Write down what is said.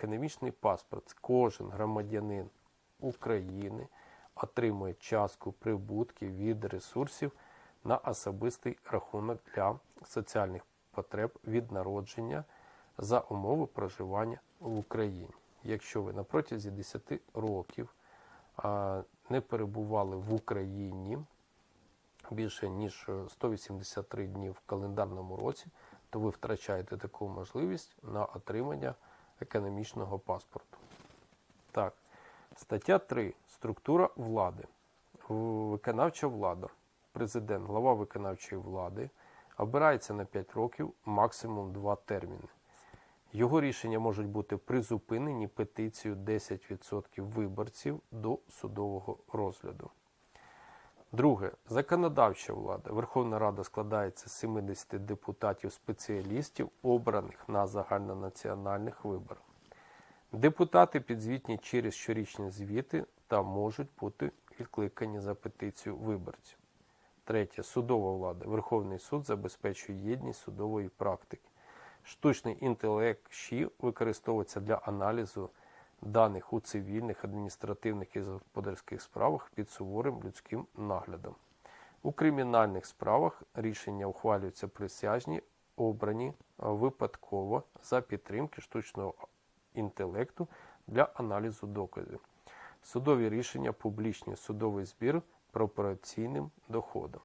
економічний паспорт кожен громадянин України отримує частку прибутків від ресурсів на особистий рахунок для соціальних потреб від народження за умови проживання в Україні. Якщо ви на протязі 10 років не перебували в Україні більше ніж е, 183 дні в календарному році, то ви втрачаєте таку можливість на отримання економічного паспорту. Так, стаття 3. Структура влади. Виконавча влада. Президент, глава виконавчої влади обирається на 5 років, максимум 2 терміни. Його рішення можуть бути призупинені петицією 10% виборців до судового розгляду. Друге. Законодавча влада. Верховна Рада складається з 70 депутатів-спеціалістів, обраних на загальнонаціональних виборах. Депутати підзвітні через щорічні звіти та можуть бути відкликані за петицію виборців. Третє. Судова влада. Верховний суд забезпечує єдність судової практики. Штучний інтелект ЩІ використовується для аналізу даних у цивільних, адміністративних і господарських справах під суворим людським наглядом. У кримінальних справах рішення ухвалюються присяжні, обрані випадково за підтримки штучного інтелекту для аналізу доказів. Судові рішення публічні судовий збір пропорційним доходом.